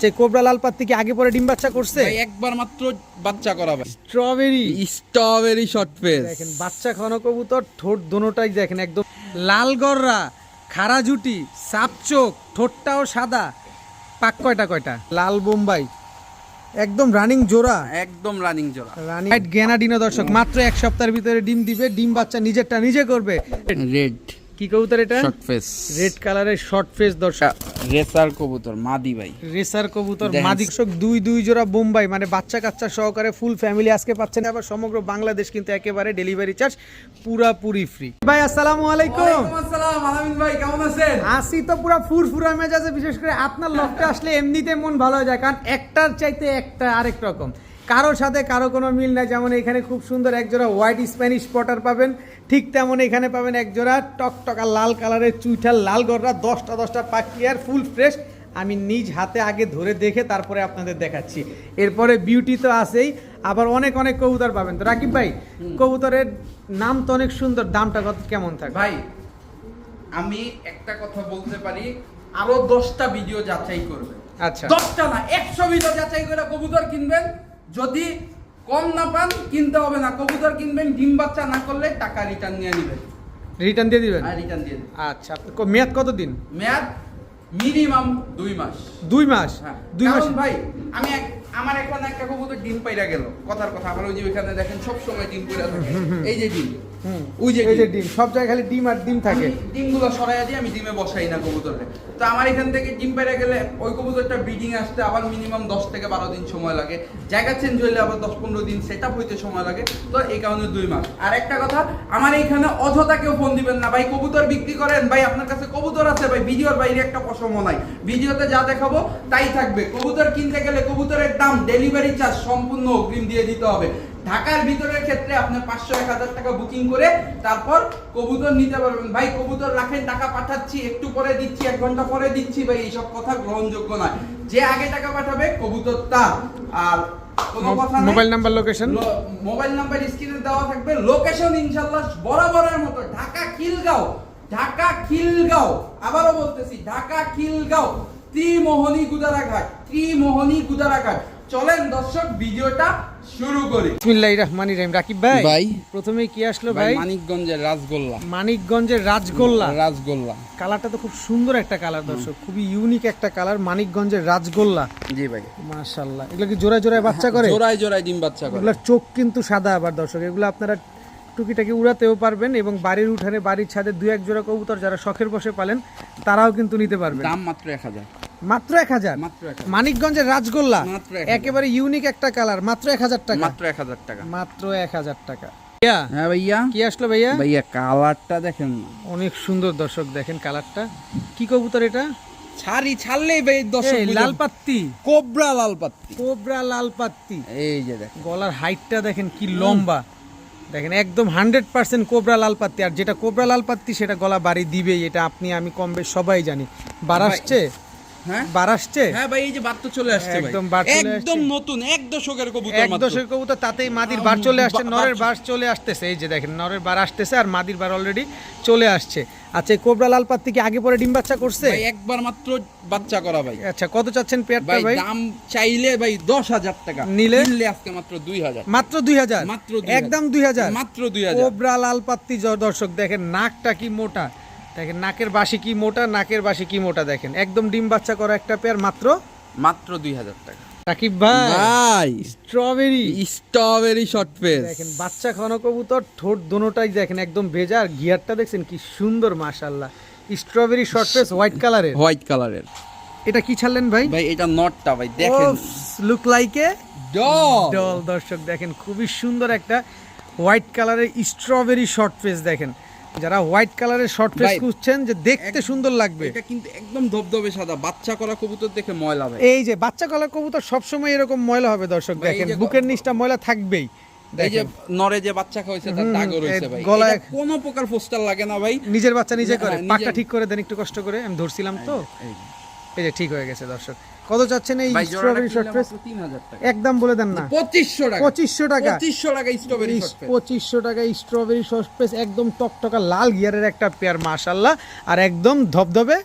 আচ্ছা কোবরা লাল পাত্তি কি আগে পরে ডিম বাচ্চা করছে? একবার মাত্র বাচ্চা করা স্ট্রবেরি। স্ট্রবেরি শর্ট ফেস দেখেন বাচ্চা খাওয়ানো কবুতর ঠোঁট দোনোটাই দেখেন একদম লাল গররা খাড়া জুটি সাপ চোখ ঠোঁটটাও সাদা পাক কয়টা কয়টা? লাল বোম্বাই। একদম রানিং জোড়া। একদম রানিং জোড়া। রানিং গেনাডিনো দর্শক মাত্র এক সপ্তাহের ভিতরে ডিম দিবে ডিম বাচ্চা নিজেরটা নিজে করবে। রেড কি কবুতর এটা? শর্ট ফেস রেড কালারের শর্ট ফেস দর্শক। রেসার কবুতর মাদি ভাই। রেসার কবুতর দেখেন। মাদিকশক দুই দুই জোড়া বোম্বাই মানে বাচ্চা কাচ্চা সহকারে ফুল ফ্যামিলি আজকে পাচ্ছেন। আবার সমগ্র বাংলাদেশ কিন্তু একেবারে ডেলিভারি চার্জ পুরাপুরি ফ্রি ভাই আসসালামু আলাইকুম। আসসালাম আলামিন ভাই কেমন আছেন? আসি তো পুরা ফুরফুরা মেজাজে বিশেষ করে আপনার লকটা আসলে এমনিতে মন ভালো হয়ে যায় কারণ একটার চাইতে একটা আরেক রকম। কারোর সাথে কারও কোনো মিল নাই। যেমন এখানে খুব সুন্দর এক জোড়া হোয়াইট স্প্যানিশ পটার পাবেন। ঠিক তেমন এখানে পাবেন এক জোড়া টকটকা লাল কালারের চুইঠাল লাল গররা দশটা দশটা পাখি আর ফুল ফ্রেশ আমি নিজ হাতে আগে ধরে দেখে তারপরে আপনাদের দেখাচ্ছি। এরপরে বিউটি তো আছেই। আবার অনেক অনেক কবুতর পাবেন। তো রাকিব ভাই কবুতরের নাম তো অনেক সুন্দর দামটা কত কেমন থাকে ভাই আমি একটা কথা বলতে পারি আরও দশটা ভিডিও যাচাই করবে আচ্ছা। দশটা না একশো ভিডিও যাচাই করে কবুতর কিনবেন। যদি কম না পান কিনতে হবে না। কবুতর কিনবেন ডিম বাচ্চা না করলে টাকা রিটার্ন নিয়ে নেবেন। রিটার্ন দিয়ে দিবেন? রিটার্ন দিয়ে দিবেন। আচ্ছা মেয়াদ কত দিন মেয়াদ মিনিমাম দুই মাস। দুই মাস? হ্যাঁ। দুই মাস। ভাই আমি এক- আমার এখানে একটা কবুতর ডিম পাইরা গেল। কথার কথা আমার ওই যে ওইখানে দেখেন সব সময় ডিম পইরা থাকে। এই যে ডিম। ওই যে এই যে ডিম। সব জায়গায় খালি ডিম আর ডিম থাকে। ডিমগুলো সরাইয়া দিয়ে আমি ডিমে বসাই না কবুতরে তো আমার এখান থেকে ডিম পেরে গেলে ওই কবুতরটা ব্রিডিং আসতে আবার মিনিমাম দশ থেকে বারো দিন সময় লাগে। জায়গা চেঞ্জ হইলে আবার দশ পনেরো দিন সেট আপ হইতে সময় লাগে। তো এই কারণে দুই মাস। আর একটা কথা আমার এইখানে অযথা কেউ ফোন দিবেন না। ভাই কবুতর বিক্রি করেন। ভাই আপনার কাছে কবুতর আছে। ভাই ভিডিওর বাইরে একটা পশম নাই। ভিডিওতে যা দেখাবো তাই থাকবে। কবুতর কিনতে গেলে কবুতরের দাম ডেলিভারি চার্জ সম্পূর্ণ অগ্রিম দিয়ে দিতে হবে। ঢাকার ভিতরের ক্ষেত্রে আপনার পাঁচশো এক হাজার টাকা বুকিং করে তারপর কবুতর নিতে পারবেন। ভাই কবুতর রাখেন টাকা পাঠাচ্ছি একটু পরে দিচ্ছি এক ঘণ্টা পরে দিচ্ছি ভাই এইসব কথা গ্রহণযোগ্য নয়। যে আগে টাকা পাঠাবে কবুতর তার। আর। Mobile number location mobile number স্ক্রিনে দেওয়া থাকবে। লোকেশন ইনশাল্লাহ বরাবরের মতো। ঢাকা খিলগাঁও ঢাকা খিলগাঁও আবারও বলতেছি ঢাকা খিলগাঁও ত্রিমোহনী গুদারাঘাট ত্রিমোহনী গুদারাঘাট চলেন দর্শক ভিডিওটা শুরু করি। বিসমিল্লাহির রহমানির রহিম। রাকিব ভাই ভাই। প্রথমে কি আসলো ভাই মানিকগঞ্জের রাজগোল্লা। মানিকগঞ্জের রাজগোল্লা। রাজগোল্লা। কালারটা তো খুব সুন্দর একটা কালার দর্শক। খুবই ইউনিক একটা কালার মানিকগঞ্জের রাজগোল্লা। জি ভাই। মাশাআল্লাহ। এগুলো কি জোড়ায় জোড়ায় বাচ্চা করে? জোড়ায় জোড়ায় ডিম বাচ্চা করে। এগুলোর চোখ কিন্তু সাদা আবার দর্শক। এগুলো আপনারা টুকিটাকি উড়াতেও পারবেন এবং বাড়ির উঠানে বাড়ির ছাদে দু এক জোড়া কবুতর যারা শখের বসে পালেন তারাও কিন্তু নিতে পারবেন। দাম মাত্র এক হাজার। মাত্র এক হাজার? মানিকগঞ্জের রাজগোল্লা। একেবারে ইউনিক একটা কালার মাত্র এক হাজার টাকা। মাত্র এক হাজার টাকা। মাত্র এক হাজার টাকা। হ্যাঁ ভাইয়া। কি আসলো ভাইয়া? ভাইয়া কালারটা দেখেন। অনেক সুন্দর দর্শক দেখেন কালারটা। কি কবুতর এটা? ছাড়ি ছাড়লেই ভাই দর্শক এই, লাল পাত্তি। কোবরা লাল পাত্তি। কোবরা লাল পাত্তি। এই যে দেখ গলার হাইটটা দেখেন কি লম্বা। দেখেন একদম হান্ড্রেড পার্সেন্ট কোবরা লাল পাত্তি আর যেটা কোবরা লাল পাত্তি সেটা গলা বাড়ি দিবেই এটা আপনি আমি কম বেশ সবাই জানি। বার আসছে? হ্যাঁ? হ্যাঁ ভাই এই যে তো চলে আসছে একদম চলে একদম নতুন এক দশকের কবুতর এক দশকের দশের কবুতর তাতেই মাদির বার চলে আসছে নরের চলে আসতেছে এই যে দেখেন নরের বার আসতেছে আর মাদির বার অলরেডি চলে আসছে। আচ্ছা এই কোবরা লাল পাত্তি কি আগে পরে ডিম বাচ্চা করছে? ভাই একবার মাত্র বাচ্চা করা ভাই। আচ্ছা কত চাচ্ছেন পেয়ারটা ভাই দাম চাইলে ভাই দশ হাজার টাকা। নিলে? নিলে আজকে মাত্র দুই হাজার। মাত্র দুই হাজার? মাত্র 2000 একদম দুই হাজার? মাত্র দুই হাজার। কোবরা লাল পাত্তি দর্শক দেখেন নাকটা কি মোটা? দেখেন নাকের বাসি কি মোটা নাকের বাসি কি মোটা দেখেন। একদম ডিম বাচ্চা করা একটা পেয়ার মাত্র মাত্র দুই হাজার টাকা। রাকিব ভাই। ভাই। স্ট্রবেরি। স্ট্রবেরি শর্ট ফেস দেখেন বাচ্চা খাওয়ানো কবুতর ঠোঁট দোনোটাই দেখেন একদম ভেজা আর গিয়ারটা দেখছেন কি সুন্দর মাশাল্লাহ স্ট্রবেরি শর্ট ফেস হোয়াইট কালারের হোয়াইট কালারের এটা কি ছাড়লেন ভাই? ভাই এটা নটটা ভাই দেখেন। Look like a dog doll দর্শক দেখেন খুবই সুন্দর একটা হোয়াইট কালারের স্ট্রবেরি শর্ট ফেস দেখেন। যারা হোয়াইট কালারের শর্ট ফেস খুঁজছেন যে দেখতে সুন্দর লাগবে। এটা কিন্তু একদম ধবধবে সাদা। বাচ্চা করা কবুতর দেখে ময়লা ভাই এই যে বাচ্চা কালার কবুতর সবসময় এরকম ময়লা হবে দর্শক ভাই, দেখেন। বুকের নিচটা ময়লা থাকবেই। এই যে নরে যে বাচ্চা খাওয়াইছে তার হুম, রয়েছে ভাই। গলায়- কোনো প্রকার পোস্টার লাগে না ভাই। নিজের বাচ্চা নিজে করে। হ্যাঁ, পাকটা ঠিক করে দেন একটু কষ্ট করে। আমি ধরছিলাম তো। এই যে ঠিক হয়ে গেছে দর্শক। কত চাচ্ছেন এই স্ট্রবেরি শর্ট কিনলে ফেস মাত্র 3000 টাকা। একদম বলে দেন না। পঁচিশশো টাকা। পঁচিশশো টাকা। পঁচিশশো টাকা স্ট্রবেরি পঁচিশশো টাকা স্ট্রবেরি শর্ট একদম টকটকা লাল গিয়ারের একটা পেয়ার মাশাল্লাহ আর একদম ধবধবে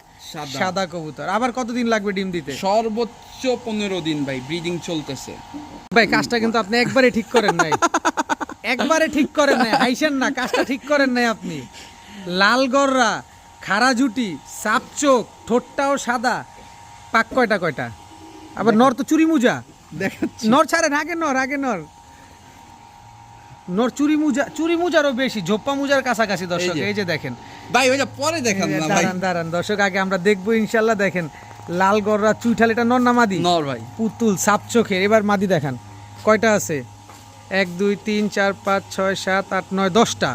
সাদা। কবুতর। আবার কতদিন লাগবে ডিম দিতে? সর্বোচ্চ পনেরো দিন ভাই ব্রিডিং চলতেছে। ভাই কাজটা কিন্তু আপনি একবারে ঠিক করেন নাই। একবারে ঠিক করেন নাই। হাইসেন না কাজটা ঠিক করেন নাই আপনি। লাল গররা খাড়া জুটি সাপ চোখ ঠোঁটটাও সাদা। পাক কয়টা কয়টা? আবার নর তো চুরি মুজা। দেখাচ্ছি। নর ছাড়েন আগে নর আগে নর। নর চুরি মুজা চুরি মুজারও বেশি ঝোপ্পা মুজার কাছাকাছি দর্শক এই যে। দেখেন। ভাই ওইটা পরে দেখান না ভাই। দাঁড়ান দাঁড়ান দর্শক আগে আমরা দেখব ইনশাল্লাহ দেখেন। লাল গররা চুইঠাল এটা নর না মাদি? নর ভাই। পুতুল সাপ চোখের। এবার মাদি দেখান। কয়টা আছে? এক দুই তিন চার পাঁচ ছয় সাত আট নয় দশটা।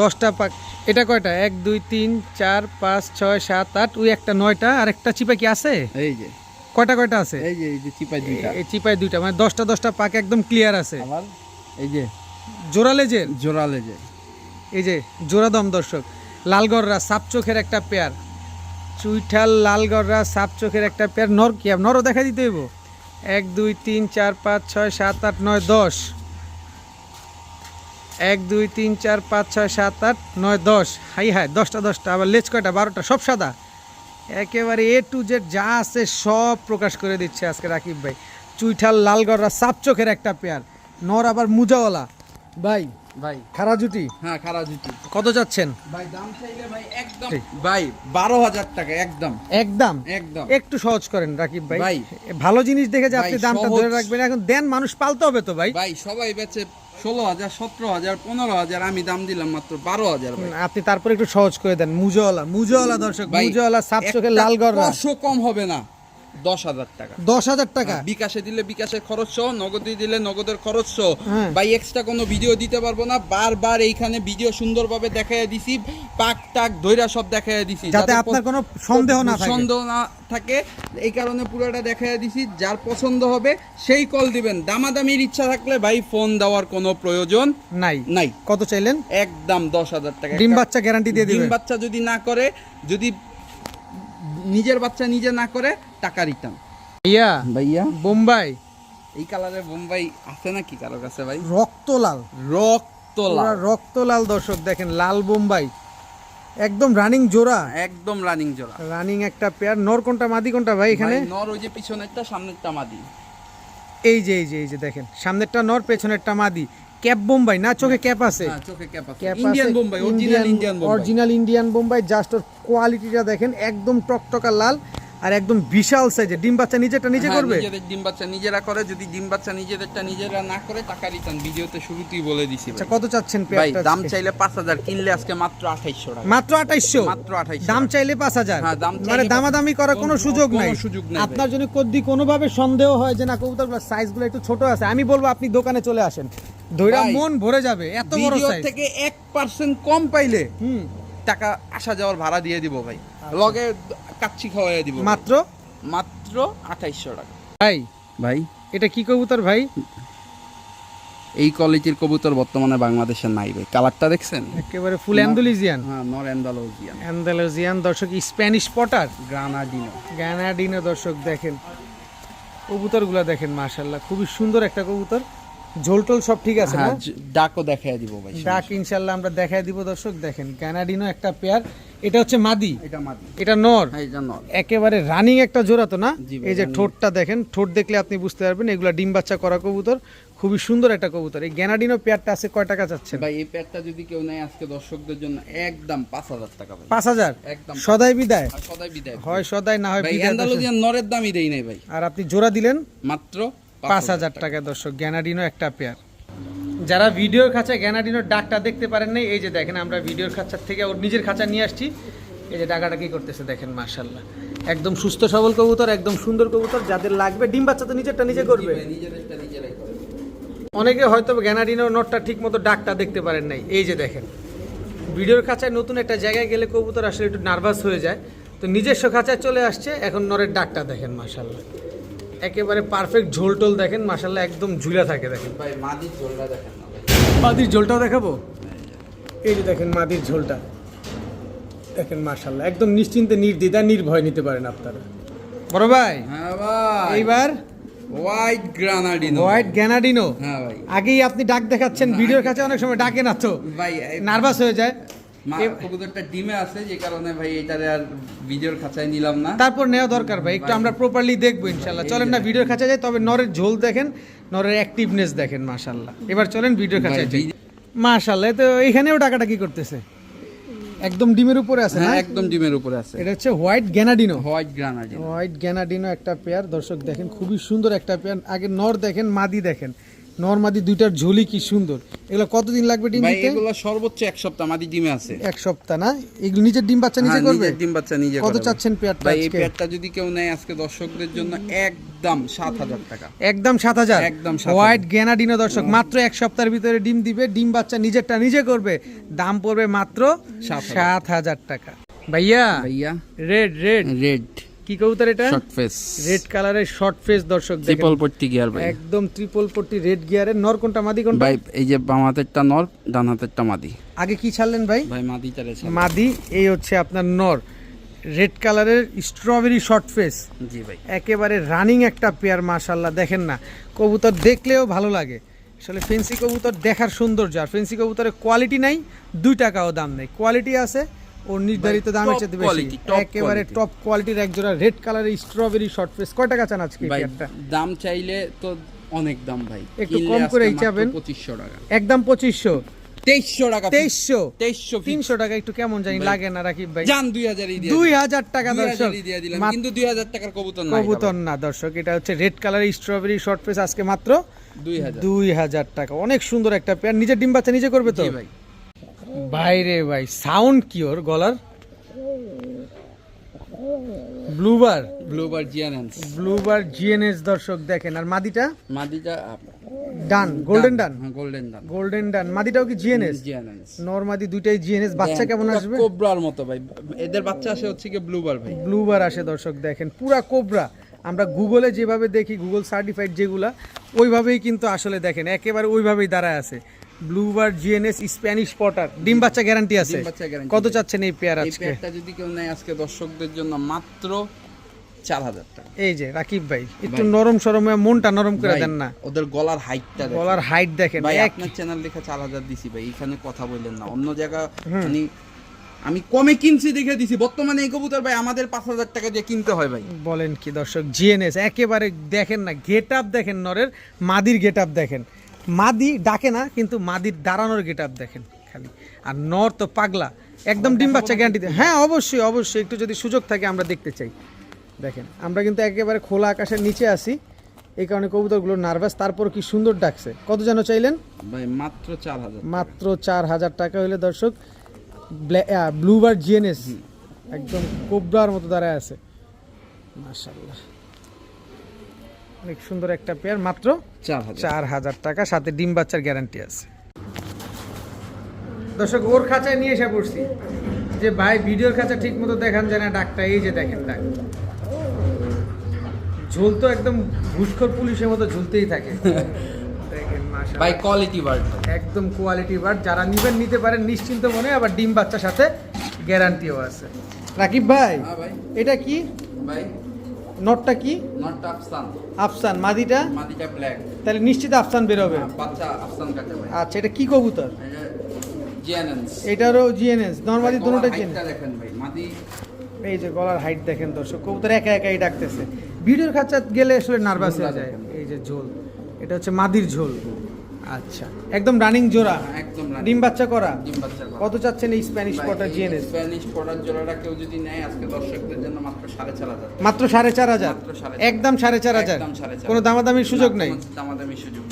দশটা পাক এটা কয়টা? এক দুই তিন চার পাঁচ ছয় সাত আট ওই একটা নয়টা আর একটা চিপা কি আছে? এই যে। কয়টা কয়টা আছে? এই যে এই যে চিপাই দুইটা। এই চিপায় দুইটা মানে দশটা দশটা পাক একদম ক্লিয়ার আছে। আবার এই যে। জোড়া লেজের? জোড়ালে যে এই যে জোড়া দম দর্শক লালগড়রা সাপ চোখের একটা পেয়ার। চুইঠাল লালগড়রা সাপ চোখের একটা পেয়ার। নর কি নরও দেখা দিতে হইব? এক দুই তিন চার পাঁচ ছয় সাত আট নয় দশ। এক দুই তিন চার পাঁচ ছয় সাত আট নয় দশ। হাই হাই দশটা দশটা আবার লেজ কয়টা? বারোটা সব সাদা। একেবারে এ টু জেড যা আছে সব প্রকাশ করে দিচ্ছে আজকে রাকিব ভাই। চুইঠাল লালগড়রা সাপ চোখের একটা পেয়ার। নর আবার মুজাওয়ালা। ভাই ভাই। খারা জুটি হ্যাঁ খারা জুটি কত যাচ্ছেন? ভাই দাম চাইলে ভাই একদম ভাই বারো হাজার টাকা একদম। একদম? একদম। একটু সহজ করেন রাকিব ভাই। ভাই। ভালো জিনিস দেখে যে আপনি দামটা ধরে রাখবেন এখন দেন মানুষ পালতে হবে তো ভাই। ভাই সবাই বেচে ষোলো হাজার সতেরো হাজার পনেরো হাজার আমি দাম দিলাম মাত্র বারো হাজার আপনি তারপরে একটু সহজ করে দেন। মুজওয়ালা মুজওয়ালা দর্শক মুজাওয়ালা মুজওয়ালা সাপ চোখে লাল গড় কম হবে না। দশ হাজার টাকা। দশ হাজার টাকা? বিকাশে দিলে বিকাশের খরচ সহ নগদে দিলে নগদের খরচ সহ। হ্যাঁ। ভাই এক্সট্রা কোনো ভিডিও দিতে পারব না। বারবার এইখানে ভিডিও সুন্দরভাবে দেখাইয়া দিছি পাক টাক সব দেখাইয়া দিছি। যাতে আপনার কোনো সন্দেহ না সন্দেহ না থাকে। এই কারণে পুরোটা দেখাইয়া দিছি। যার পছন্দ হবে সেই কল দিবেন। দামাদামির ইচ্ছা থাকলে ভাই ফোন দেওয়ার কোনো প্রয়োজন নাই। নাই। কত চাইলেন? একদম দশ হাজার টাকা। ডিম বাচ্চা গ্যারান্টি দিয়ে ডিম দিবেন। বাচ্চা যদি না করে যদি নিজের বাচ্চা নিজে না করে টাকা রিটার্ন ইয়া ভাইয়া? বোম্বাই। এই কালারে বোম্বাই আছে নাকি কারও কাছে ভাই? রক্ত লাল রক্ত পুরা রক্ত লাল দর্শক দেখেন লাল বোম্বাই। একদম রানিং জোড়া। একদম রানিং জোড়া। রানিং একটা পেয়ার নর কোনটা মাদি কোনটা ভাই এখানে? নর ওই যে পিছনেরটা সামনেরটা মাদি। এই যে এই যে এই যে দেখেন সামনেরটা নর পেছনেরটা মাদি। ক্যাপ বোম্বাই না? চোখে ক্যাপ আছে? চোখে ক্যাপ আছে। Indian Bombay original Indian Bombay. Original Indian Bombay just ওর কোয়ালিটিটা দেখেন একদম টকটকা লাল। আর একদম বিশাল সাইজের ডিম বাচ্চা নিজেরটা নিজে হ্যাঁ, করবে? নিজেদের ডিম বাচ্চা নিজেরা করে যদি ডিম বাচ্চা নিজেদেরটা নিজেরা না করে টাকা রিটার্ন ভিডিওতে শুরুতেই বলে দিছি আচ্ছা কত চাচ্ছেন ভাই দাম চাইলে পাঁচ হাজার কিনলে আজকে মাত্র আঠাইশশো টাকা। মাত্র আঠাইশশো? মাত্র 2800 দাম চাইলে পাঁচ হাজার? হ্যাঁ, দাম মানে দামাদামি করার কোনো কোনো- সুযোগ কোনো নাই। সুযোগ নাই। আপনার যদি কদ্দি কোনোভাবে সন্দেহ হয় যে না কবুতরগুলোর সাইজগুলো একটু ছোট আছে আমি বলব আপনি দোকানে চলে আসেন। ধৈরা মন ভরে যাবে এত বড় সাইজ থেকে এক পার্সেন্ট কম পাইলে হুম। টাকা আসা যাওয়ার ভাড়া দিয়ে দিব ভাই। লগে কাচ্চি খাওয়াই দিব আচ্ছা। মাত্র? মাত্র আঠাইশশো টাকা। ভাই? ভাই? এটা কি কবুতর ভাই? এই কোয়ালিটির কবুতর বর্তমানে বাংলাদেশে নাই ভাই। কালারটা দেখছেন? একেবারে ফুল অ্যান্ডুলিজিয়ান হ্যাঁ নর অ্যান্ডালোজিয়ান অ্যান্ডালুজিয়ান দর্শক স্প্যানিশ পটার গ্রানাডিনো গ্যানাডিনো দর্শক দেখেন। কবুতরগুলো দেখেন মাশাল্লাহ খুবই সুন্দর একটা কবুতর। ঝোলটোল সব ঠিক আছে না? হ্যাঁ ডাকও দেখাই দিব ভাই ডাক ইনশাল্লাহ আমরা দেখাই দিব দর্শক। দেখেন গ্যানাডিনো একটা পেয়ার। এটা হচ্ছে মাদি। এটা মাদি। এটা নর। হ্যাঁ এটা নর। একেবারে রানিং একটা জোড়া তো না? এই যে ঠোঁটটা দেখেন ঠোঁট দেখলে আপনি বুঝতে পারবেন এগুলা ডিম বাচ্চা করা কবুতর। খুবই সুন্দর একটা কবুতর। এই গ্যানাডিনো পেয়ারটা আছে কয় টাকা চাচ্ছেন? ভাই এই প্যাডটা যদি কেউ নেয় আজকে দর্শকদের জন্য একদম পাঁচ হাজার টাকা ভাই। পাঁচ হাজার? একদম সদাই বিদায়? সদাই বিদায়। হয় সদাই না হয় বিদায় নরের দামই দেই নাই ভাই। আর আপনি জোড়া দিলেন? মাত্র পাঁচ হাজার টাকা। দর্শক গ্যানাডিনো একটা পেয়ার যারা ভিডিওর খাঁচায় গ্যানাডিনোর ডাকটা দেখতে পারেন নাই এই যে দেখেন আমরা ভিডিওর খাঁচার থেকে ওর নিজের খাঁচা নিয়ে আসছি। এই যে ডাকাটা কি করতেছে দেখেন মার্শাল্লাহ একদম সুস্থ সবল কবুতর একদম সুন্দর কবুতর যাদের লাগবে ডিম বাচ্চা তো নিজেরটা নিজে করবে। অনেকে হয়তো গ্যানাডিনো নোটটা ঠিক মতো ডাকটা দেখতে পারেন নাই। এই যে দেখেন ভিডিওর খাঁচায় নতুন একটা জায়গায় গেলে কবুতর আসলে একটু নার্ভাস হয়ে যায়। তো নিজস্ব খাঁচায় চলে আসছে এখন নরের ডাকটা দেখেন মাশাল্লাহ একেবারে পারফেক্ট ঝোল টোল দেখেন মাশাল্লাহ একদম ঝুলা থাকে দেখেন। ভাই মাদির ঝোলটা দেখেন মাদির ঝোলটাও দেখাবো? এই যে। দেখেন মাদির ঝোলটা। দেখেন মাশাল্লাহ একদম নিশ্চিন্তে নির্দ্বিধা নির্ভয় নিতে পারেন আপনারা। বড় ভাই হ্যাঁ ভাই। এইবার? হোয়াইট গ্রানাডিনো হোয়াইট হ্যাঁ ভাই। আগেই আপনি ডাক দেখাচ্ছেন ভিডিওর কাছে অনেক সময় ডাকে না তো। ভাই নার্ভাস হয়ে যায়। কবুতরটা ডিমে আছে যে কারণে ভাই এটারে আর ভিডিওর খাঁচায় নিলাম না। তারপর নেওয়া দরকার ভাই একটু আমরা প্রপারলি দেখব ইনশাল্লাহ চলেন না ভিডিওর যাই তবে নরের ঝোল দেখেন নরের অ্যাক্টিভনেস দেখেন মাশাল্লাহ এবার চলেন ভিডিওর ভাই, যাই। মাশাল্লাহ তো এখানেও টাকাটা কি করতেছে। একদম ডিমের উপরে আছে না? হ্যাঁ একদম ডিমের উপরে আছে। এটা হচ্ছে white granadino. White granadine white granadino একটা পেয়ার দর্শক দেখেন খুবই সুন্দর একটা পেয়ার। আগে নর দেখেন মাদি দেখেন। নর মাদি দুইটার ঝুলি কি সুন্দর। এগুলো কতদিন লাগবে ডিম দিতে? এগুলো সর্বোচ্চ এক সপ্তাহ মাদি ডিমে আছে। এক সপ্তাহ না? এগুলো নিজের ডিম বাচ্চা নিজে হ্যাঁ, করবে? নিজের ডিম বাচ্চা নিজে কত চাচ্ছেন পেয়ারটা ভাই এই পেয়ারটা যদি কেউ নেয় আজকে দর্শকদের জন্য একদম সাত হাজার টাকা। একদম সাত হাজার? একদম 7,000 হোয়াইট গ্যানাডিনো দর্শক মাত্র এক সপ্তাহের ভিতরে ডিম দিবে ডিম বাচ্চা নিজেরটা নিজে করবে দাম পড়বে মাত্র 7,000 সাত হাজার টাকা। ভাইয়া ভাইয়া। রেড রেড রেড কি কবুতর এটা? শর্ট ফেস রেড কালারের শর্ট ফেস দর্শক ট্রিপল পট্টি গিয়ার ভাই। একদম ট্রিপল পট্টি রেড গিয়ারের নর কোনটা মাদি কোনটা? ভাই এই যে বাম হাতেরটা নর ডান হাতেরটা মাদি। আগে কি ছাড়লেন ভাই? ভাই মাদিটা রেছে মাদি এই হচ্ছে আপনার নর। রেড কালারের স্ট্রবেরি শর্ট ফেস জি ভাই। একেবারে রানিং একটা পেয়ার মাশাল্লাহ দেখেন না। কবুতর দেখলেও ভালো লাগে। আসলে ফেন্সি কবুতর দেখার সৌন্দর্য আর ফেন্সি কবুতরের কোয়ালিটি নাই দুই টাকাও দাম নেই। কোয়ালিটি আছে ওর নির্ধারিত দামের চেয়ে বেশি। একেবারে। টপ কোয়ালিটির এক জোড়া রেড কালারের স্ট্রবেরি শর্ট ফেস কয় টাকা চান আজকে দাম চাইলে তো অনেক দাম ভাই। একটু কম করেই চাবেন। পঁচিশশো টাকা। একদম পঁচিশশো। তেইশশো টাকা তেইশশো? তেইশশো তিনশো টাকা একটু কেমন জানি লাগে না রাকিব ভাই। জান দুই হাজার টাকা দুই দর্শক কিন্তু হাজার টাকার কবুতর নাই কবুতর না দর্শক এটা হচ্ছে রেড কালারের স্ট্রবেরি শর্ট ফেস আজকে মাত্র দুই হাজার। দুই হাজার টাকা। অনেক সুন্দর একটা পেয়ার নিজের ডিম বাচ্চা নিজে করবে তো? ভাই। বাইরে ভাই সাউন্ড কি ওর গলার? ব্লুবার। ব্লুবার জিয়ানেন্স ব্লুবার জিএনএস দর্শক দেখেন আর মাদিটা? মাদিটা ডান গোল্ডেন ডান? হ্যাঁ গোল্ডেন ডান। গোল্ডেন ডান। মাদিটাও কি জিএনএস জিয়ানেন্স নরমাদি দুইটাই জিএনএস বাচ্চা কেমন আসবে? কোবরার মতো ভাই। এদের বাচ্চা আসে হচ্ছে কি ব্লুবার ভাই। ব্লুবার আসে দর্শক দেখেন পুরা কোবরা। আমরা গুগলে যেভাবে দেখি গুগল সার্টিফাইড যেগুলা ওইভাবেই কিন্তু আসলে দেখেন একেবারে ওইভাবেই দাঁড়ায় আছে। ব্লুবার জিএনএস স্প্যানিশ পটার ডিম বাচ্চা গ্যারান্টি আছে। কত চাচ্ছেন এই পেয়ার আজকে? প্যাকটা যদি কেউ নেয় আজকে দর্শকদের জন্য মাত্র চার হাজার টাকা। এই যে রাকিব ভাই একটু নরম সরম মনটা নরম করে দেন না। ওদের গলার হাইটটা গলার হাইট দেখেন ভাই আপনার চ্যানেল দেখে চার হাজার দিছি ভাই এখানে কথা বললেন না। অন্য জায়গা মানে আমি কমে কিনছি দেখে দিছি। বর্তমানে এই কবুতর ভাই আমাদের পাঁচ হাজার টাকা দিয়ে কিনতে হয় ভাই। বলেন কি দর্শক জিএনএস একেবারে দেখেন না গেট আপ দেখেন নরের মাদির গেট আপ দেখেন। মাদি ডাকে না কিন্তু মাদির দাঁড়ানোর গেট আপ দেখেন খালি। আর নর তো পাগলা একদম ডিম বাচ্চা গ্যারান্টি হ্যাঁ অবশ্যই অবশ্যই একটু যদি সুযোগ থাকে আমরা দেখতে চাই। দেখেন আমরা কিন্তু একেবারে খোলা আকাশের নিচে আসি এই কারণে কবুতরগুলো নার্ভাস তারপর কি সুন্দর ডাকছে। কত যেন চাইলেন? ভাই মাত্র চার হাজার মাত্র চার হাজার টাকা হলে দর্শক ব্লুবার জিএনএস একদম কোবরার মতো দাঁড়ায় আছে। মাশাল্লাহ অনেক সুন্দর একটা পেয়ার মাত্র চার হাজার। চার হাজার টাকা সাথে ডিম বাচ্চার গ্যারান্টি আছে। দর্শক ওর খাঁচায় নিয়ে এসে পড়ছি। যে ভাই ভিডিওর খাঁচা ঠিক মতো দেখান যায় না ডাকটা এই যে দেখেন ডাক ঝুল তো একদম ঘুষখোর পুলিশের মতো ঝুলতেই থাকে। দেখেন ভাই কোয়ালিটি বার্ড একদম কোয়ালিটি বাট যারা নিবেন নিতে পারেন নিশ্চিন্ত মনে আবার ডিম বাচ্চার সাথে গ্যারান্টিও আছে। রাকিব ভাই হ্যাঁ ভাই। এটা কি? ভাই। নটটা কি? নটটা আফসান। আফসান মাদিটা? মাদিটা ব্ল্যাক তাহলে নিশ্চিত আফসান বেরোবে বাচ্চা আফসান কাটে ভাই। আচ্ছা এটা কি কবুতর? জিএনএস এটারও জিএনএস নরমালি দুটোটা জিএন দেখেন ভাই মাদি। এই যে গলার হাইট দেখেন দর্শক কবুতর একা একাই ডাকতেছে। ভিডিওর খাঁচা গেলে আসলে নার্ভাস হয়ে যায়। এই যে ঝোল এটা হচ্ছে মাদির ঝোল। আচ্ছা। একদম রানিং জোড়া? একদম ডিম বাচ্চা করা? ডিম বাচ্চা করা। কত চাচ্ছেন এই Spanish pouter pouter GNS Spanish pouter জোড়াটা কেউ যদি নেয় আজকে দর্শকদের জন্য মাত্র সাড়ে চার হাজার। মাত্র সাড়ে চার হাজার? মাত্র সাড়ে চার। একদম সাড়ে চার হাজার? একদম সাড়ে চার কোনো দামাদামির সুযোগ নেই? কোনো দামাদামির সুযোগ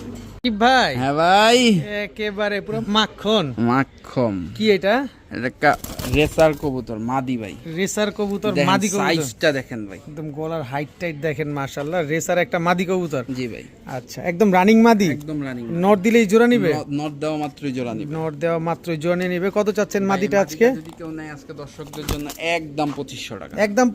ভাই। হ্যাঁ ভাই। একেবারে পুরো মাখন। মাখন। কি এটা? এটা রেসার কবুতর মাদি ভাই। রেসার কবুতর মাদি কবুতর। সাইজটা দেখেন ভাই। একদম গলার হাইট টাইট দেখেন মাশাআল্লাহ। রেসার একটা মাদি কবুতর। জি ভাই। আচ্ছা একদম রানিং মাদি? একদম রানিং নট দিলেই জোড়া নিবে? নট দেওয়া মাত্রই জোড়া নিবে। নট দেওয়া মাত্র জোড়া নিয়ে নিবে। কত চাচ্ছেন মাদিটা আজকে? যদি কেউ নেয় আজকে দর্শকদের জন্য একদম পঁচিশশো টাকা। একদম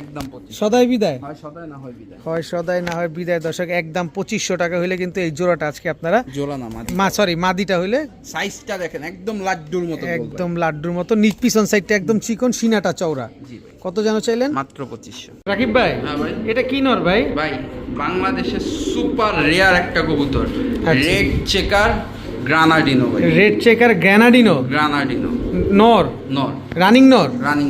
একদম সদাই বিদায়? হয় সদায় না হয় বিদায়। হয় সদাই না হয় বিদায়। দর্শক একদম পঁচিশশো টাকা হইলে কিন্তু এই জোড়াটা আজকে আপনারা জোড়া না মাদি। মা সরি মাদিটা হইলে সাইজটা দেখেন একদম লাড্ডুর মতো। একদম লাড্ডুর মতো নিট পিছন সাইডটা একদম চিকন সিনাটা চওড়া। কত যেন চাইলেন? মাত্র পঁচিশশো। রাকিব ভাই হ্যাঁ ভাই। এটা কি নর ভাই? ভাই বাংলাদেশের সুপার রেয়ার একটা কবুতর। রেড চেকার গ্রানাডিনো ভাই। রেড চেকার গ্রানাডিনো গ্রানাডিনো নর? নর। রানিং নর রানিং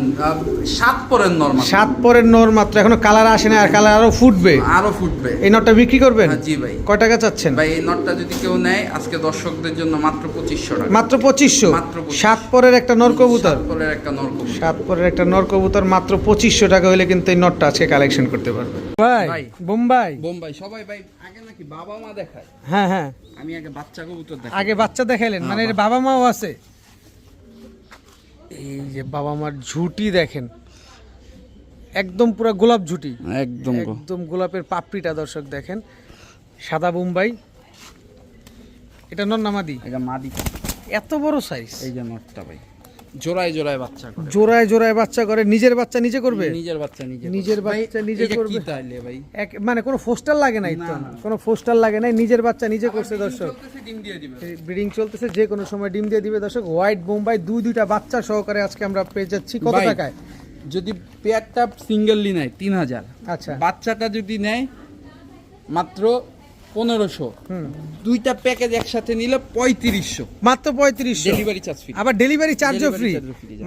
সাত পরের নর সাত পরের নর মাত্র এখনও কালার আসে না আর কালার আরও ফুটবে। আরও ফুটবে। এই নটটা বিক্রি করবেন? হ্যাঁ, জি ভাই। কয় টাকা চাচ্ছেন? ভাই এই নটটা যদি কেউ নেয় আজকে দর্শকদের জন্য মাত্র পঁচিশশো টাকা। মাত্র পঁচিশশো? মাত্র সাত পরের একটা নর কবুতর? পরের একটা নর কবুতর। সাত পরের একটা নর কবুতর মাত্র পঁচিশশো টাকা হলে কিন্তু এই নটটা আজকে কালেকশন করতে পারবে ভাই ভাই। বোম্বাই। বোম্বাই সবাই ভাই আগে নাকি বাবা মা দেখায়? হ্যাঁ হ্যাঁ। আমি আগে বাচ্চা কবুতর দেখাই। আগে বাচ্চা দেখাইলেন মানে এর বাবা মাও আছে? এই যে বাবা মার ঝুটি দেখেন। একদম পুরো গোলাপ ঝুটি। একদম একদম গোলাপের পাপড়িটা দর্শক দেখেন। সাদা বোম্বাই। এটা নন্নামাদি এটা মাদি। এত বড় সাইজ এই যে নটটা ভাই। জোড়ায় জোড়ায় বাচ্চা করে। জোড়ায় জোড়ায় বাচ্চা করে নিজের বাচ্চা নিজে করবে? নিজের বাচ্চা নিজে নিজের বাচ্চা নিজে করবে? কি তাইলে ভাই? এক মানে কোনো পোস্টার লাগে নাই তো? কোনো পোস্টার লাগে নাই? নিজের বাচ্চা নিজে করছে দর্শক। ডিম দিয়ে দিবে। ব্রিডিং চলতেছে যে কোনো সময় ডিম দিয়ে দিবে দর্শক। হোয়াইট বোম্বাই দুই দুইটা বাচ্চা সহকারে আজকে আমরা পেয়ে যাচ্ছি। কত টাকায়? যদি পেয়ারটা সিঙ্গেললি নেয় তিন হাজার। আচ্ছা। বাচ্চাটা যদি নেয় মাত্র পনেরোশো। হুম। দুইটা প্যাকেজ একসাথে নিলে পঁয়ত্রিশশো। মাত্র পঁয়ত্রিশশো? ডেলিভারি চার্জ ফ্রি আবার ডেলিভারি চার্জও ফ্রি।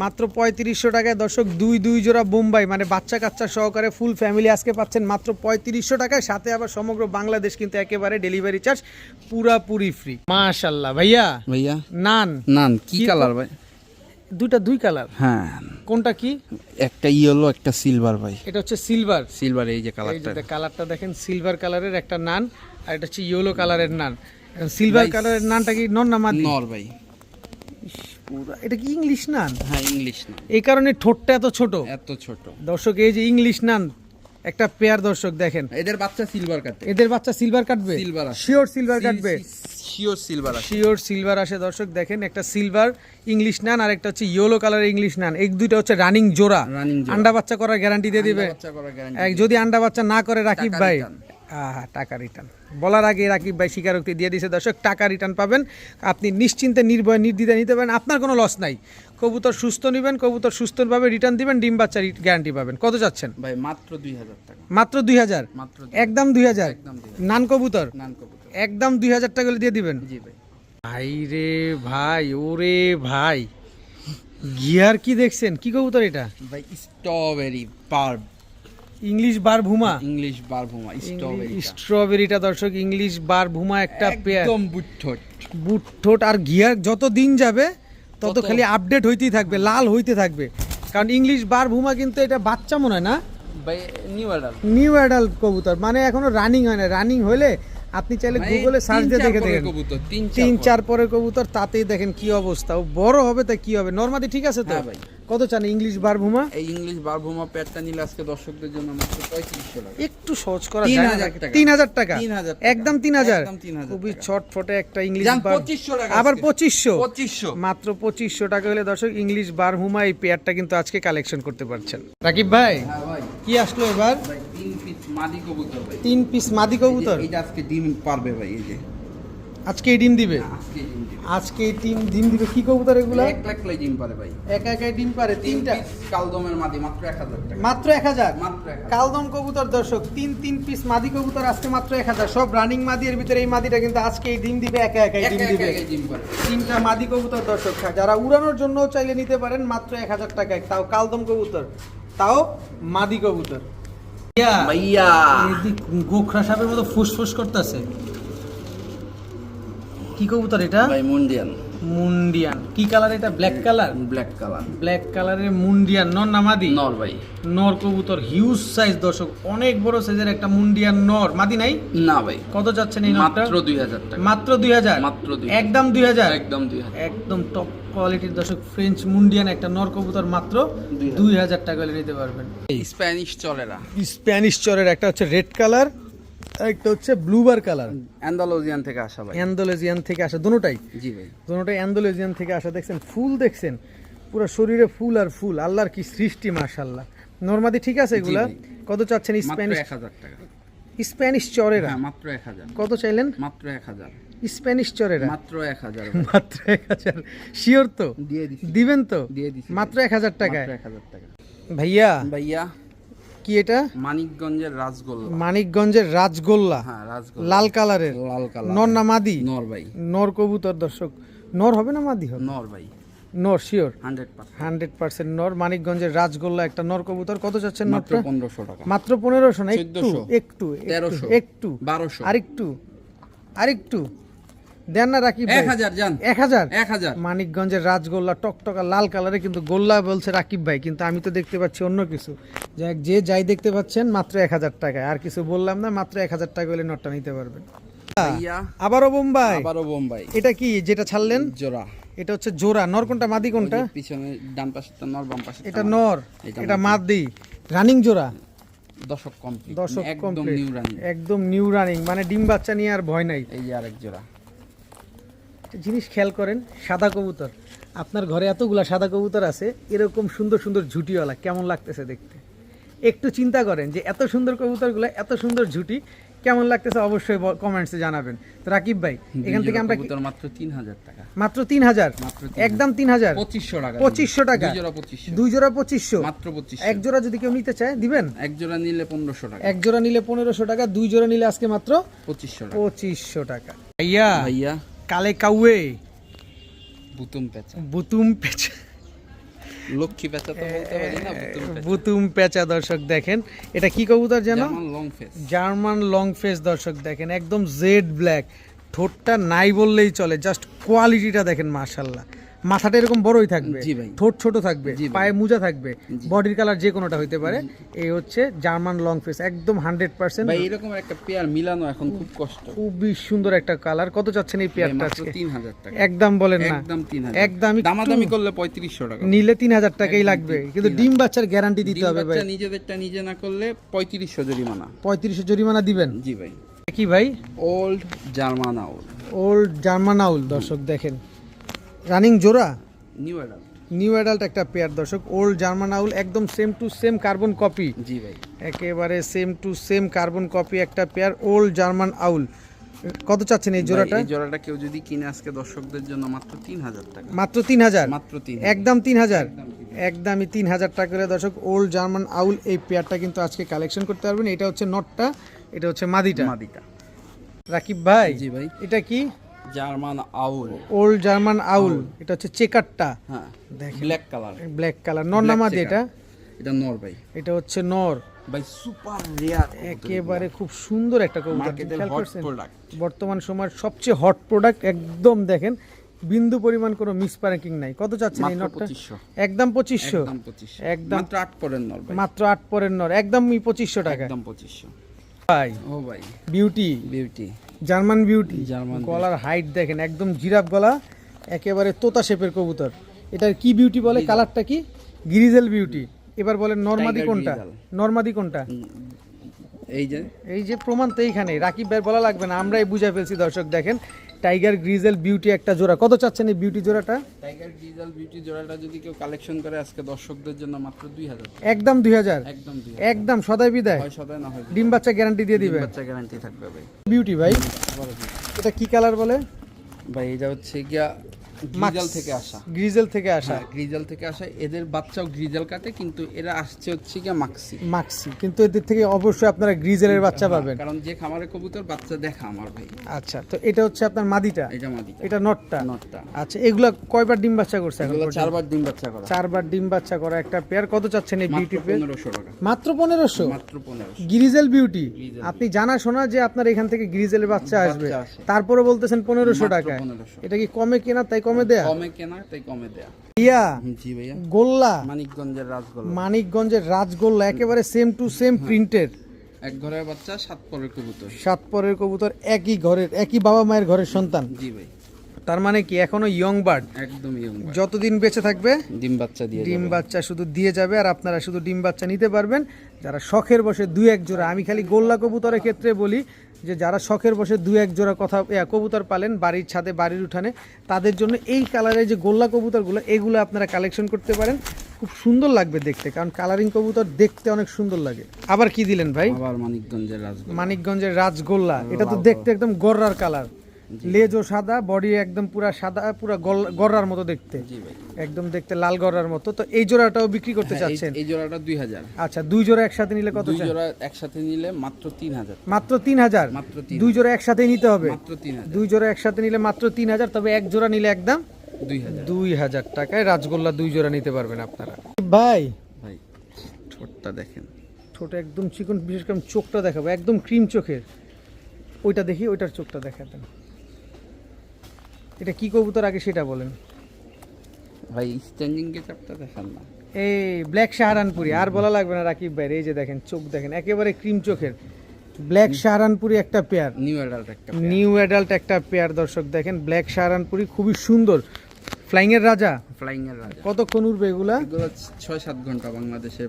মাত্র পঁয়ত্রিশশো টাকায় দর্শক দুই দুই জোড়া বোম্বাই মানে বাচ্চা কাচ্চা সহকারে ফুল ফ্যামিলি আজকে পাচ্ছেন মাত্র পঁয়ত্রিশশো টাকায়। সাথে আবার সমগ্র বাংলাদেশ কিন্তু একেবারে ডেলিভারি চার্জ পুরাপুরি ফ্রি মাশাল্লাহ ভাইয়া। ভাইয়া? নান। নান কি কি কালার ভাই? দুইটা দুই কালার? হ্যাঁ। কোনটা কি? একটা ইয়েলো একটা সিলভার ভাই। এটা হচ্ছে সিলভার। সিলভার এই যে এই কালারটা যে কালারটা দেখেন সিলভার কালারের একটা নান আর এটা হচ্ছে ইয়েলো কালারের নান। সিলভার কালারের নানটা কি নন না মাদি? নর ভাই। পুরা- এটা কি ইংলিশ নান? হ্যাঁ ইংলিশ না এই কারণে ঠোঁটটা এত ছোট। এত ছোট। দর্শক এই যে ইংলিশ নান একটা পেয়ার দর্শক দেখেন। এদের বাচ্চা সিলভার কাটবে। এদের বাচ্চা সিলভার কাটবে? সিলভার শিওর সিলভার কাটবে? শিওর সিলভার আছে শিওর সিলভার আসে দর্শক দেখেন একটা সিলভার ইংলিশ নান আর একটা হচ্ছে ইয়েলো কালার ইংলিশ নান। এক দুইটা হচ্ছে রানিং জোড়া। আন্ডা বাচ্চা করার গ্যারান্টি দিয়ে দিবে। বাচ্চা করার এক গ্যারান্টি যদি আন্ডা বাচ্চা না করে রাকিব ভাই। হ্যাঁ টাকা রিটার্ন বলার আগে রাকিব ভাই স্বীকারোক্তি দিয়ে দিয়েছে দর্শক টাকা রিটার্ন পাবেন। আপনি নিশ্চিন্তে নির্ভয় নির্দ্বিধায় নিতে পারেন। আপনার কোনো লস নাই। কবুতর সুস্থ নেবেন কবুতর সুস্থভাবে রিটার্ন দিবেন ডিম বাচ্চা গ্যারান্টি পাবেন। কত যাচ্ছেন? ভাই মাত্র দুই হাজার টাকা। মাত্র দুই হাজার? একদম দুই হাজার? নান কবুতর? নান কবুতর। একদম দুই হাজার টাকা দিয়ে দিবেন? জি ভাই। ভাই রে ভাই ওরে ভাই। গিয়ার কি দেখছেন? কি কবুতর এটা? ভাই স্ট্রবেরি পার্ব ইংলিশ বার ভুমা। ইংলিশ বারভুমা স্ট্রবেরি স্ট্রবেরিটা। দর্শক ইংলিশ বার ভুমা একটা পেয়ার। একদম বুটঠোট বুট আর গিয়ার যত দিন যাবে তত খালি আপডেট হইতেই থাকবে লাল হইতে থাকবে। কারণ ইংলিশ বার ভুমা কিন্তু এটা বাচ্চা মনে হয় না? নিউ অ্যাডাল নিউ অ্যাডাল্ট কবুতর মানে এখনও রানিং হয় না। রানিং হলে আপনি চাইলে গুগলে সার্চ দিয়ে দেখে দেখেন। তিন চার পরের। কবুতর তাতেই দেখেন কি অবস্থা। বড় হবে তা কি হবে? নর্মালি ঠিক আছে তো? হ্যাঁ ভাই। কত চান ইংলিশ বারভুমা এই ইংলিশ বারভুমা প্যাডটা নিলে আজকে দর্শকদের জন্য মাত্র পঁয়ত্রিশশো টাকা। একটু সহজ করা তিন যায় না হাজার নাকি? টাকা। তিন হাজার টাকা? তিন হাজার টাকা। একদম তিন হাজার? একদম তিন হাজার খুবই। ছটফটে একটা ইংলিশ বার 2500 টাকা আবার আজকে। পঁচিশশো। পঁচিশশো। মাত্র পঁচিশশো টাকা হলে দর্শক ইংলিশ বার হুমা এই পেয়ারটা কিন্তু আজকে কালেকশন করতে পারছেন। রাকিব ভাই হ্যাঁ ভাই। কি আসলো এবার? তিন পিস মাদি কবুতর ভাই। তিন পিস মাদি কবুতর? যে আজকে ডিম পারবে ভাই এই যে। আজকে ডিম দিবে? আজকে ডিম দিবে। আজকে ডিম দিবে কি কবুতর এগুলা? এক লাখ লাই ডিম পারে ভাই। একা একাই ডিম পারে তিনটা? কালদমের মাদি মাত্র এক হাজার টাকা। মাত্র এক হাজার? মাত্র এক হাজার। কালদম কবুতর দর্শক তিন তিন পিস মাদি কবুতর আজকে মাত্র এক হাজার। সব রানিং মাদি এর ভিতরে এই মাদিটা কিন্তু আজকে ডিম দিবে একা একাই একা ডিম দিবে। ডিম পারে। তিনটা মাদি কবুতর দর্শক যারা উড়ানোর জন্য চাইলে নিতে পারেন মাত্র এক হাজার টাকায়। তাও কালদম কবুতর তাও মাদি কবুতর। ভাইয়া গোখরা সাপের মতো ফুসফুস করতেছে। কি কবুতর এটা? ভাই মুন্ডিয়ান। মুন্ডিয়ান। কি কালার এটা? Black colour? Black colour. Black কালারের মুন্ডিয়ান। নর না মাদি? নর ভাই। নর কবুতর হিউজ সাইজ দর্শক। অনেক বড় সাইজের একটা মুন্ডিয়ান নর। মাদি নাই? না ভাই। কত যাচ্ছেন এই নরটা? মাত্র দুই হাজার টাকা। মাত্র দুই হাজার? মাত্র 2000 একদম দুই হাজার? একদম দুই হাজার। একদম টপ কোয়ালিটির দর্শক ফ্রেঞ্চ মুন্ডিয়ান একটা নর কবুতর মাত্র 2000 দুই হাজার টাকা হলে নিতে পারবেন। স্প্যানিশ চলেরা স্প্যানিশ চরের একটা হচ্ছে রেড কালার একটা হচ্ছে ব্লুবার কালার অ্যান্ডালোজিয়ান থেকে আসা ভাই। অ্যান্ডোলেজিয়ান থেকে আসা দুটোটাই। জি ভাই। দুটোটাই অ্যান্ডোলেজিয়ান থেকে আসা দেখছেন? ফুল দেখছেন? পুরো শরীরে ফুল আর ফুল। আল্লাহর কি সৃষ্টি মাশাল্লাহ নর্মাদি ঠিক আছে এগুলা? কত চাচ্ছেন স্প্যানিশ এক হাজার টাকা। স্প্যানিশ চরেরা? হ্যাঁ মাত্র এক হাজার। কত চাইলেন? মাত্র এক হাজার। স্প্যানিশ চরেরা? মাত্র এক হাজার মাত্র এক হাজার। শিওর তো? দিয়ে দিবেন তো? দিয়ে দিছি। মাত্র এক হাজার টাকায়? মাত্র এক হাজার টাকা। ভাইয়া? ভাইয়া? কি এটা? মানিকগঞ্জের রাজগোল্লা। মানিকগঞ্জের রাজগোল্লা। হ্যাঁ রাজগোল্লা। লাল কালারের। লাল কালার নর না মাদি? নর ভাই। নর কবুতর দর্শক। নর হবে না মাদি হবে? নর ভাই। নর শিওর হান্ড্রেড পার্সেন্ট। নর। মানিকগঞ্জের রাজগোল্লা একটা নর কবুতর। কত চাচ্ছেন মাত্র পনেরোশো টাকা। মাত্র পনেরোশো না? একটু 1400 একটু তেরোশো। একটু একটু। বারোশো। আরেকটু। আরেকটু। দেন না রাকিব এক হাজার যান। এক হাজার? এক হাজার। মানিকগঞ্জের রাজগোল্লা টকটকা লাল কালারে কিন্তু গোল্লা বলছে রাকিব ভাই কিন্তু আমি তো দেখতে পাচ্ছি অন্য কিছু। যাক যে যাই দেখতে পাচ্ছেন মাত্র এক হাজার টাকায়। আর কিছু বললাম না মাত্র এক হাজার টাকা হলে নটটা নিতে পারবেন। আবারও বোম্বাই। আবারও বোম্বাই। এটা কি? যেটা ছাড়লেন? জোড়া। এটা হচ্ছে জোড়া। নর কোনটা? মাদি কোনটা? পিছনে ডান পাশে নর বাম পাশে এটা নর। এটা মাদি। রানিং জোড়া? দশক কমপ্লিট। দর্শক একদম নিউ রানিং একদম নিউ রানিং মানে ডিম বাচ্চা নিয়ে আর ভয় নাই। এই যে আরেক জোড়া। জিনিস খেয়াল করেন সাদা কবুতর। আপনার ঘরে এতগুলা সাদা কবুতর আছে এরকম সুন্দর সুন্দর ঝুটিওয়ালা কেমন লাগতেছে দেখতে? একটু চিন্তা করেন যে এত সুন্দর কবুতরগুলো এত সুন্দর ঝুটি কেমন লাগতেছে অবশ্যই কমেন্টসে জানাবেন। তো রাকিব ভাই এখান থেকে আমরা কবুতর মাত্র তিন হাজার টাকা। মাত্র তিন হাজার। একদম তিন হাজার? পঁচিশশো টাকা। পঁচিশশো টাকা? দুই জোড়া পঁচিশশো। দুই জোড়া পঁচিশশো? মাত্র পঁচিশশো। এক জোড়া যদি কেউ নিতে চায় দিবেন? এক জোড়া নিলে পনেরোশো টাকা। এক জোড়া নিলে পনেরোশো টাকা দুই জোড়া নিলে আজকে মাত্র পঁচিশশো টাকা। পঁচিশশো টাকা। ভাইয়া ভাইয়া। কালে কাউয়ে? বুতুম পেঁচা। বুতুম পেঁচা। লক্ষ্মী পেঁচা তো বলতে পারি না বুতুম পেঁচা। দর্শক দেখেন। এটা কি কবুতর যেন long face German long face দর্শক দেখেন। একদম জেড ব্ল্যাক ঠোঁটটা নাই বললেই চলে। জাস্ট কোয়ালিটিটা দেখেন মাশাল্লাহ মাথাটা এরকম বড়ই থাকবে। ঠোঁট ছোট থাকবে পায়ে মোজা থাকবে বডির কালার যে কোনোটা হইতে পারে এই হচ্ছে জার্মান লং ফেস একদম হান্ড্রেড পার্সেন্ট ভাই এরকম একটা পেয়ার মিলানো এখন খুব কষ্ট। খুবই সুন্দর একটা কালার কত চাচ্ছেন এই পেয়ারটা তিন হাজার টাকা। একদম বলেন না। একদম তিন হাজার। একদম দামাদামি করলে পঁয়ত্রিশশো টাকা। নিলে তিন হাজার টাকাই লাগবে। কিন্তু ডিম বাচ্চার গ্যারান্টি দিতে হবে ভাই। নিজেদেরটা নিজে না করলে পঁয়ত্রিশশো জরিমানা। পঁয়ত্রিশশো জরিমানা দিবেন? জি ভাই। কি ভাই? Old German owl old German owl দর্শক দেখেন। রানিং জোড়া? নিউ অ্যাডাল্ট নিউ অ্যাডাল্ট একটা পেয়ার দর্শক। ওল্ড জার্মান আউল একদম same to same carbon copy জি ভাই। একেবারে same to same carbon copy একটা পেয়ার ওল্ড জার্মান আউল কত চাচ্ছেন এই জোড়াটা? এই জোড়াটা কেউ যদি কিনে আজকে দর্শকদের জন্য মাত্র তিন হাজার টাকা। মাত্র তিন হাজার মাত্র তিন একদম তিন হাজার একদমই তিন হাজার টাকা করে দর্শক। ওল্ড জার্মান আউল এই পেয়ারটা কিন্তু আজকে কালেকশন করতে পারবেন। এটা হচ্ছে নটটা এটা হচ্ছে মাদিটা। মাদিটা। রাকিব ভাই জি ভাই। এটা কি? German owl. Old German owl এটা হচ্ছে চেকারটা হ্যাঁ দেখেন। Black colour. Black colour. নর নামাদি এটা? এটা নর ভাই। এটা হচ্ছে নর। ভাই সুপার রেয়ার একেবারে খুব সুন্দর একটা কবুতর। বর্তমান সময়ের সবচেয়ে হট প্রোডাক্ট একদম দেখেন বিন্দু পরিমাণ কোনো মিস পার্কিং নাই। কত চাচ্ছেন এই নটটা? একদম পঁচিশশো? একদম মাত্র আট পরের নর ভাই। মাত্র আট পরের নর। একদমই পঁচিশশো টাকা। একদম পঁচিশশো। ভাই। ও ভাই। Beauty beauty German beauty. German গলার হাইট দেখেন একদম জিরাফ গলা একেবারে তোতা শেপের কবুতর। এটার কি বিউটি বলে? কালারটা কি? গিরিজেল বিউটি এবার বলেন নর্মাদি কোনটা। নর্মাদি কোনটা? এই যে। এই যে প্রমাণ তো এইখানে রাকিব ভাই বলা লাগবে না আমরাই বুঝে ফেলছি দর্শক দেখেন। টাইগার গ্রিজেল বিউটি একটা জোড়া। কত চাচ্ছেন এই বিউটি জোড়াটা? টাইগার গ্রিজেল বিউটি জোড়াটা যদি কেউ কালেকশন করে আজকে দর্শকদের জন্য মাত্র দুই হাজার। একদম দুই হাজার? একদম 2000 একদম সদাই বিদায়। হয় সদাই না হয় ডিম বাচ্চা গ্যারান্টি দিয়ে দিবে। বাচ্চা গ্যারান্টি থাকবে ভাই। বিউটি ভাই এটা কি কালার বলে? ভাই এটা হচ্ছে গিয়া গ্রিজাল থেকে আসা। গ্রিজেল থেকে আসা। হ্যাঁ গ্রিজাল থেকে আসা। এদের বাচ্চাও গ্রিজাল কাটে কিন্তু এরা আসছে হচ্ছে গিয়া মাক্সি। মাক্সি। কিন্তু এদের থেকে অবশ্যই আপনারা গ্রিজেলের বাচ্চা পাবেন। কারণ যে খামারে কবুতর বাচ্চা দেখা আমার ভাই। আচ্ছা তো এটা হচ্ছে আপনার মাদিটা? এটা মাদি এটা নটটা? নটটা। আচ্ছা এগুলা কয়বার ডিম বাচ্চা করছে এখন চারবার ডিম বাচ্চা করা। চারবার ডিম বাচ্চা করা। একটা পেয়ার কত চাচ্ছেন এই বিউটি পেয়ার? মাত্র পনেরোশো? মাত্র পনেরোশো। গ্রিজেল বিউটি আপনি জানা শোনা যে আপনার এখান থেকে গ্রিজেলের বাচ্চা আসবে। তারপরে বলতেছেন পনেরোশো মাত্র টাকায়। এটা কি কমে কেনা? তাই কমে দেয়া? কমে কেনা তাই কমে দেয়া। ইয়া জি ভাইয়া। গোল্লা? মানিকগঞ্জের রাজগোল্লা। মানিকগঞ্জের রাজগোল্লা একেবারে সেম টু সেম প্রিন্টের এক ঘরের বাচ্চা সাত পরের কবুতর। সাত পরের কবুতর একই ঘরের একই বাবা মায়ের ঘরের সন্তান। জি ভাই। তার মানে কি এখনও ইয়ং বার্ড একদম ইয়ং যতদিন বেঁচে থাকবে ডিম বাচ্চা দিয়ে ডিম বাচ্চা শুধু দিয়ে যাবে আর আপনারা শুধু ডিম বাচ্চা নিতে পারবেন। যারা শখের বসে দুই এক জোড়া আমি খালি গোল্লা কবুতরের ক্ষেত্রে বলি যে যারা শখের বসে দু এক জোড়া কথা কবুতর পালেন বাড়ির ছাদে বাড়ির উঠানে তাদের জন্য এই কালারের যে গোল্লা কবুতরগুলো এগুলো আপনারা কালেকশন করতে পারেন। খুব সুন্দর লাগবে দেখতে কারণ কালারিং কবুতর দেখতে অনেক সুন্দর লাগে। আবার কি দিলেন ভাই? আবার মানিকগঞ্জের রাজগোল্লা। মানিকগঞ্জের রাজগোল্লা এটা তো দেখতে একদম গররার কালার লেজও সাদা বডি একদম পুরা সাদা পুরা গল- গররার মতো দেখতে। একদম দেখতে লাল গররার মতো। তো এই জোড়াটাও বিক্রি করতে হ্যাঁ, চাচ্ছেন? এই জোড়াটা দুই হাজার। আচ্ছা দুই জোড়া একসাথে নিলে কত দুই জোড়া একসাথে নিলে মাত্র তিন হাজার। মাত্র তিন হাজার? মাত্র দুই জোড়া একসাথে নিতে হবে? মাত্র তিন দুই জোড়া একসাথে নিলে মাত্র তিন হাজার তবে এক জোড়া নিলে একদম দুই হাজার। টাকায় রাজগোল্লা দুই জোড়া নিতে পারবেন আপনারা। ভাই। ভাই ঠোঁটটা দেখেন। ছোট একদম চিকন বিশেষ করে আমি চোখটা দেখাবো একদম ক্রিম চোখের। ওইটা দেখি ওইটার চোখটা দেখাতেন। এটা কি কবুতর আগে সেটা বলেন। ভাই স্ট্যান্ডিং গেটআপটা দেখান না। এই ব্ল্যাক শাহরানপুরি আর বলা লাগবে না রাকিব ভাই এই যে দেখেন চোখ দেখেন একেবারে ক্রিম চোখের। ব্ল্যাক শাহরানপুরি একটা পেয়ার নিউ অ্যাডাল্ট একটা নিউ অ্যাডাল্ট একটা পেয়ার দর্শক দেখেন ব্ল্যাক শাহরানপুরি খুবই সুন্দর। ফ্লাইং এর রাজা? ফ্লাইং এর রাজা। কতক্ষণ উঠবে এগুলা? এগুলো ছয় সাত ঘণ্টা বাংলাদেশে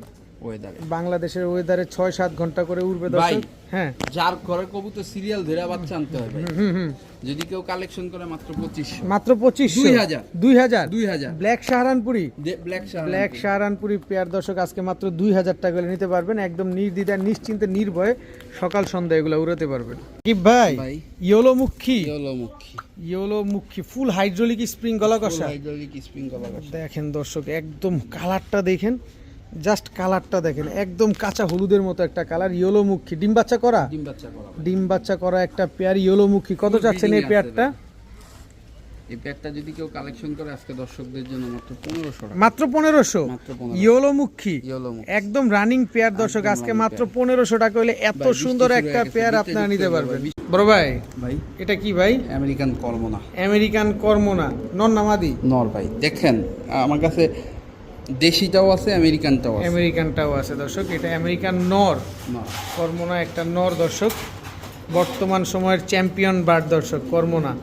ওয়েদারে বাংলাদেশের ওয়েদারে ছয় সাত ঘণ্টা করে উঠবে ভাই। দর্শক। হ্যাঁ। যার ঘরে কবুতর সিরিয়াল ধরে বাচ্চা আনতে হবে। যদি কেউ কালেকশন করে মাত্র পঁচিশশো। মাত্র পঁচিশ দুই হাজার। দুই হাজার? দুই হাজার। ব্ল্যাক শাহরানপুরি ব্ল্যাক পেয়ার দর্শক আজকে মাত্র দুই হাজার টাকা নিতে পারবেন। একদম নির্দ্বিধায় নিশ্চিন্তে নির্ভয়ে সকাল সন্ধ্যা এগুলো উড়াতে পারবেন। কি ভাই। ইয়োলো মুখী ইয়োলো মুখী ফুল হাইড্রোলিক স্প্রিং গলা কষা হাইড্রোলিক স্প্রিং কভার দেখেন দর্শক একদম কালারটা দেখেন। জাস্ট কালারটা দেখেন একদম কাঁচা হলুদের মতো একটা কালার ইয়োলো মুখী। ডিম বাচ্চা করা? ডিম বাচ্চা করা। ডিম বাচ্চা করা একটা পেয়ার ইয়োলো মুখী। কত চাচ্ছেন এই পেয়ারটা এই প্যাকটা যদি কেউ কালেকশন করে আজকে দর্শকদের জন্য মাত্র পনেরোশো মাত্র একদম রানিং পেয়ার দর্শক আজকে মাত্র পনেরোশো টাকা হলে এত সুন্দর একটা পেয়ার আপনারা নিতে পারবেন। ভাই। বড় ভাই ভাই। এটা কি ভাই? আমেরিকান কর্মনা আমেরিকান কর্মনা নন নামাদি নর ভাই দেখেন আমার কাছে দেশিটাও আছে আমেরিকানটাও আছে। আমেরিকানটাও আছে দর্শক। এটা আমেরিকান নর। কর্মনা একটা নর দর্শক। বর্তমান সময়ের চ্যাম্পিয়ন বার্ড দর্শক কর্মনা।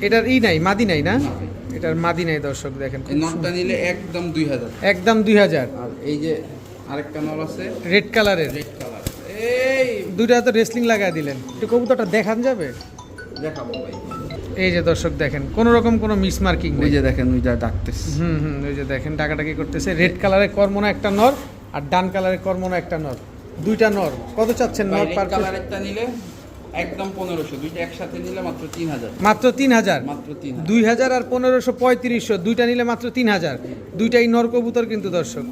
এটার ই নাই মাদি নাই না? না এটার মাদি নাই দর্শক দেখেন। নরটা নিলে একদম দুই হাজার। একদম দুই হাজার। আর এই যে আরেকটা নর আছে রেড কালারের রেড কালার এই! দুইটা তো রেসলিং লাগাই দিলেন। একটু কবুতরটা দেখান যাবে। দেখাবো ভাই। এই যে দর্শক দেখেন কোনো রকম কোনো মিস মার্কিং ওই যে দেখেন ওইটা ডাকতেছে। হুম হুম ওই যে দেখেন টাকাটাকি করতেছে। রেড কালারের কর্মনা একটা নর আর ডান কালারের কর্মনা একটা নর। দুইটা নর। কত চাচ্ছেন নর রেড পার কালারেরটা নিলে একদম পনেরোশো দুইটা একসাথে নিলে মাত্র তিন হাজার। মাত্র তিন হাজার? মাত্র তিন হাজার। দুই হাজার আর পনেরোশো পঁয়ত্রিশশো দুইটা নিলে মাত্র তিন হাজার। দুইটাই নর কবুতর কিন্তু দর্শক।